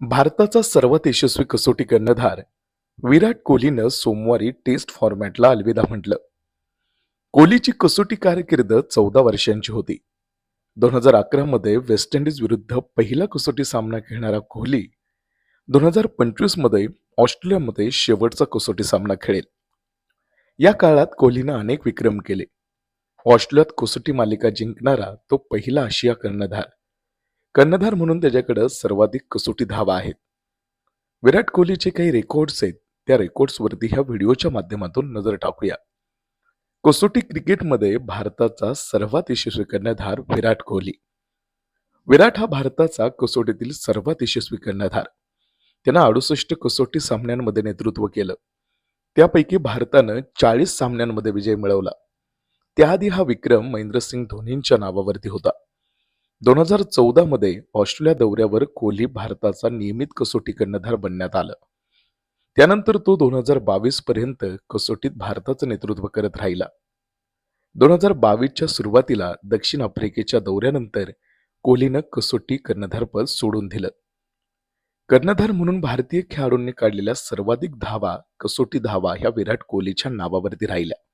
भारताचा सर्वात यशस्वी कसोटी कर्णधार विराट कोहलीनं सोमवारी टेस्ट फॉर्मॅटला अलविदा म्हटलं. कोहलीची कसोटी कारकीर्द चौदा वर्षांची होती. दोन हजार अकरामध्ये वेस्ट इंडिज विरुद्ध पहिला कसोटी सामना खेळणारा कोहली दोन हजार पंचवीसमध्ये ऑस्ट्रेलियामध्ये शेवटचा कसोटी सामना खेळेल. या काळात कोहलीनं अनेक विक्रम केले. ऑस्ट्रेलियात कसोटी मालिका जिंकणारा तो पहिला आशिया कर्णधार. कर्णधार म्हणून त्याच्याकडं सर्वाधिक कसोटी धावा आहेत. विराट कोहलीचे काही रेकॉर्ड्स आहेत त्या रेकॉर्ड्सवरती ह्या व्हिडिओच्या माध्यमातून नजर टाकूया. कसोटी क्रिकेटमध्ये भारताचा सर्वात यशस्वी कर्णधार विराट कोहली. विराट हा भारताचा कसोटीतील सर्वात यशस्वी कर्णधार. त्यानं अडुसष्ट कसोटी सामन्यांमध्ये नेतृत्व केलं. त्यापैकी भारतानं चाळीस सामन्यांमध्ये विजय मिळवला. त्याआधी हा विक्रम महेंद्रसिंग धोनींच्या नावावरती होता. दोन हजार चौदामध्ये ऑस्ट्रेलिया दौऱ्यावर कोहली भारताचा नियमित कसोटी कर्णधार बनण्यात आलं. त्यानंतर तो दोन हजार बावीस पर्यंत कसोटीत भारताचं नेतृत्व करत राहिला. दोन हजार बावीसच्या सुरुवातीला दक्षिण आफ्रिकेच्या दौऱ्यानंतर कोहलीनं कसोटी कर्णधारपद सोडून दिलं. कर्णधार म्हणून भारतीय खेळाडूंनी काढलेल्या सर्वाधिक धावा कसोटी धावा ह्या विराट कोहलीच्या नावावरती राहिल्या.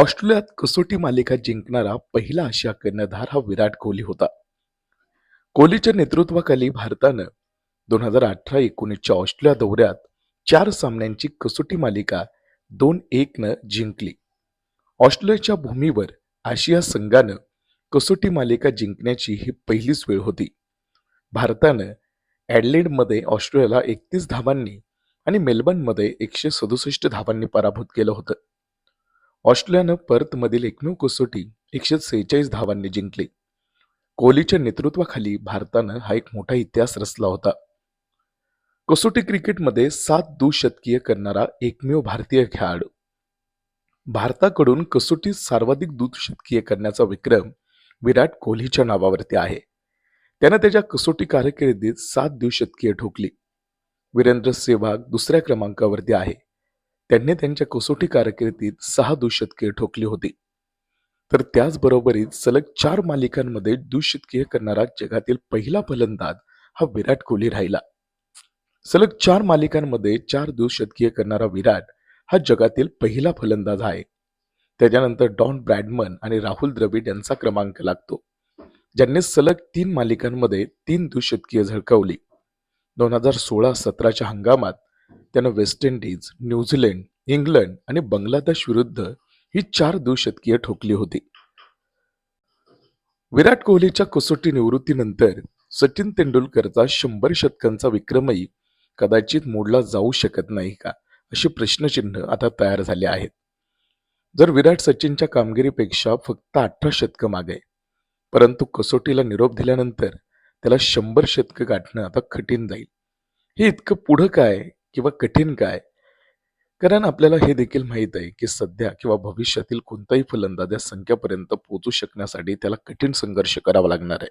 ऑस्ट्रेलियात कसोटी मालिका जिंकणारा पहिला आशिया कर्णधार हा विराट कोहली होता. कोहलीच्या नेतृत्वाखाली भारतानं दोन हजार अठरा एकोणीसच्या ऑस्ट्रेलिया दौऱ्यात चार सामन्यांची कसोटी मालिका दोन एकनं जिंकली. ऑस्ट्रेलियाच्या भूमीवर आशिया संघानं कसोटी मालिका जिंकण्याची ही पहिलीच वेळ होती. भारतानं ॲडलेडमध्ये ऑस्ट्रेलियाला एकतीस धावांनी आणि मेलबर्नमध्ये एकशे सदुसष्ट धावांनी पराभूत केलं होतं. ऑस्ट्रेलियानं पर्थमधील एकमेव कसोटी एकशे सेहेचाळीस धावांनी जिंकली. कोहलीच्या नेतृत्वाखाली भारतानं हा एक मोठा इतिहास रचला होता. कसोटी क्रिकेटमध्ये सात दुशतकीय करणारा एकमेव भारतीय खेळाडू. भारताकडून कसोटीत सर्वाधिक दुशतकीय करण्याचा विक्रम विराट कोहलीच्या नावावरती आहे. त्यानं त्याच्या कसोटी कारकिर्दीत सात द्विशतकीय ठोकली. वीरेंद्र सेहवाग दुसऱ्या क्रमांकावरती आहे. त्यांनी त्यांच्या कसोटी कारकिर्दीत सहा दुशतके ठोकली होती. तर त्याचबरोबरीत सलग चार मालिकांमध्ये दुशतकीय करणारा जगातील पहिला फलंदाज हा विराट कोहली राहिला. सलग चार मालिकांमध्ये चार दुशतकीय करणारा विराट हा जगातील पहिला फलंदाज आहे. त्याच्यानंतर डॉन ब्रॅडमन आणि राहुल द्रविड यांचा क्रमांक लागतो ज्यांनी सलग तीन मालिकांमध्ये तीन दुशतकीय झळकावली. दोन हजार सोळा सतराच्या हंगामात त्यानं वेस्ट इंडिज न्यूझीलंड इंग्लंड आणि बांगलादेश विरुद्ध ही चार दुशतकीय ठोकली होती. विराट कोहलीच्या कसोटी निवृत्तीनंतर सचिन तेंडुलकरचा शंभर शतकांचा विक्रमही कदाचित मोडला जाऊ शकत नाही का अशी प्रश्नचिन्ह आता तयार झाले आहेत. जर विराट सचिनच्या कामगिरीपेक्षा फक्त अठरा शतकं मागे परंतु कसोटीला निरोप दिल्यानंतर त्याला शंभर शतकं गाठणं आता कठीण जाईल. हे इतकं पुढं काय किंवा कठीण काय? कारण आपल्याला हे देखील माहीत आहे की सध्या किंवा भविष्यातील कोणताही फलंदाज या संख्यापर्यंत पोहोचू शकण्यासाठी त्याला कठीण संघर्ष करावा लागणार आहे.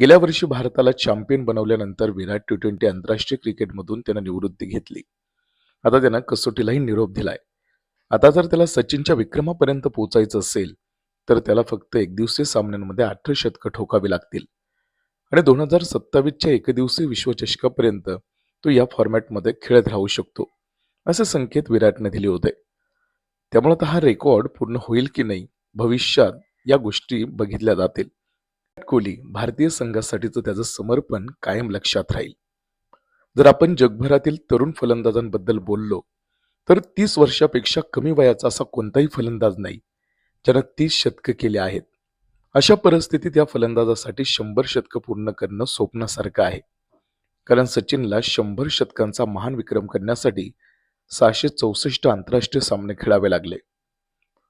गेल्या वर्षी भारताला चॅम्पियन बनवल्यानंतर विराट टी ट्वेंटी आंतरराष्ट्रीय क्रिकेटमधून त्यानं निवृत्ती घेतली. आता त्यानं कसोटीलाही निरोप दिलाय. आता जर त्याला सचिनच्या विक्रमापर्यंत पोहोचायचं असेल तर त्याला फक्त एकदिवसीय सामन्यांमध्ये अठरा शतकं ठोकावी लागतील. आणि दोन हजार सत्तावीसच्या एकदिवसीय विश्वचषकापर्यंत तो या फॉर्मॅटमध्ये खेळत राहू शकतो असे संकेत विराटने दिले होते. त्यामुळे आता हा रेकॉर्ड पूर्ण होईल की नाही भविष्यात या गोष्टी बघितल्या जातील. विराट कोहली भारतीय संघासाठीचं त्याचं समर्पण कायम लक्षात राहील. जर आपण जगभरातील तरुण फलंदाजांबद्दल बोललो तर तीस वर्षापेक्षा कमी वयाचा असा कोणताही फलंदाज नाही ज्यानं तीस शतकं केली आहेत. अशा परिस्थितीत या फलंदाजासाठी शंभर शतकं पूर्ण करणं स्वप्नासारखं आहे. कारण सचिनला शंभर शतकांचा महान विक्रम करण्यासाठी सहाशे चौसष्ट आंतरराष्ट्रीय सामने खेळावे लागले.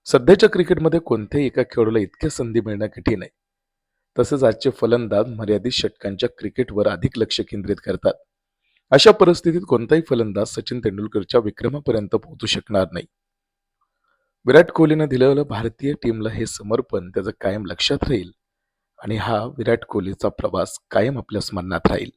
सध्याच्या क्रिकेटमध्ये कोणत्याही एका खेळाडूला इतक्या संधी मिळणं कठीण आहे. तसेच आजचे फलंदाज मर्यादित षटकांच्या क्रिकेटवर अधिक लक्ष केंद्रित करतात. अशा परिस्थितीत कोणताही फलंदाज सचिन तेंडुलकरच्या विक्रमापर्यंत पोहोचू शकणार नाही. विराट कोहलीनं दिलेलं भारतीय टीमला हे समर्पण त्याचं कायम लक्षात राहील आणि हा विराट कोहलीचा प्रवास कायम आपल्या स्मरणात राहील.